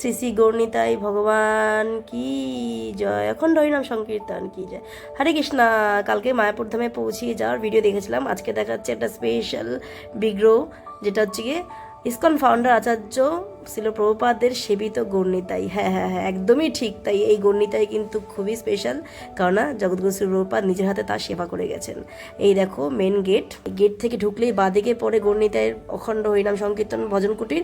শ্রী শ্রী গৌরনীতাই ভগবান কি জয়। এখন হরিনাম সংকীর্তন, কি জয়। হরে কৃষ্ণা, কালকে মায়াপুর ধামে পৌঁছিয়ে যাওয়ার ভিডিও দেখেছিলাম। আজকে দেখাচ্ছে একটা স্পেশাল বিগ্রহ, যেটা হচ্ছে গিয়ে ইসকন ফাউন্ডার আচার্য ছিল প্রভুপাদের সেবিত গৌরনীতাই হ্যাঁ হ্যাঁ হ্যাঁ একদমই ঠিক। তাই এই গৌরনীতাই কিন্তু খুবই স্পেশাল কেননা জগৎগুরু শ্রী প্রভুপাদ নিজের হাতে তার সেবা করে গেছেন। এই দেখো মেন গেট গেট থেকে ঢুকলেই বাঁদিকে পরে গৌরনীতায়ের অখণ্ড হরিনাম সংকীর্তন ভজন কুটির,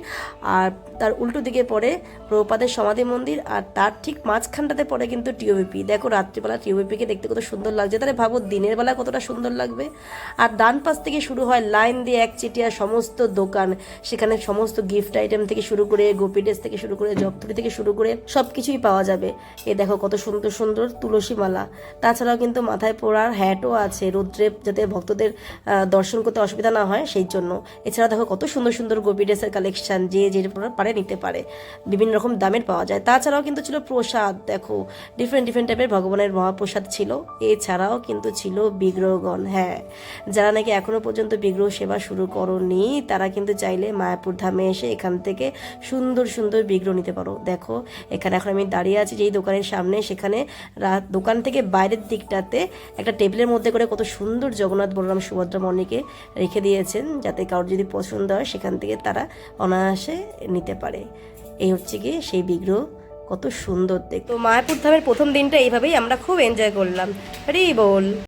আর তার উল্টো দিকে পরে প্রভুপাদের সমাধি মন্দির, আর তার ঠিক মাঝখানটাতে পরে কিন্তু টিওবিপি দেখো, রাত্রিবেলা টিওবিপিকে দেখতে কত সুন্দর লাগছে। তাহলে ভাবো, দিনের বেলা কতটা সুন্দর লাগবে। আর ডান পাশ থেকে শুরু হয় লাইন দিয়ে এক চিটিয়া সমস্ত দোকান, সেখানে সমস্ত গিফট আইটেম থেকে শুরু করে গোপি ড্রেস থেকে শুরু করে জপথুরি থেকে শুরু করে সব কিছুই পাওয়া যাবে। এ দেখো কত সুন্দর সুন্দর তুলসী মালা তাছাড়াও কিন্তু মাথায় পরার হ্যাটও আছে রৌদ্রে যাতে ভক্তদের দর্শন করতে অসুবিধা না হয় সেই জন্য। এছাড়া দেখো কত সুন্দর সুন্দর গোপি ড্রেসের কালেকশন যে যে পারে নিতে পারে। বিভিন্ন রকম দামের পাওয়া যায়। তাছাড়াও কিন্তু ছিল প্রসাদ, দেখো ডিফারেন্ট ডিফারেন্ট টাইপের ভগবানের মহাপ্রসাদ ছিল। এছাড়াও কিন্তু ছিল বিগ্রহগণ হ্যাঁ। যারা নাকি এখনও পর্যন্ত বিগ্রহ সেবা শুরু করনি, তারা কিন্তু চাইলে মায়াপুর ধামে এসে এখান থেকে সুন্দর সুন্দর বিগ্রহ নিতে পারো। দেখো, এখানে এখন আমি দাঁড়িয়ে আছি যেই দোকানের সামনে। সেখানে রাত, দোকান থেকে বাইরের দিকটাতে একটা টেবিলের মধ্যে করে কত সুন্দর জগন্নাথ বলরাম সুভদ্রা মণিকে রেখে দিয়েছেন, যাতে কারোর যদি পছন্দ হয় সেখান থেকে তারা অনায়াসে নিতে পারে। এই হচ্ছে গিয়ে সেই বিগ্রহ, কত সুন্দর দেখতে। তো মায়াপুর ধামের প্রথম দিনটা এইভাবেই আমরা খুব এনজয় করলাম। হরি বল।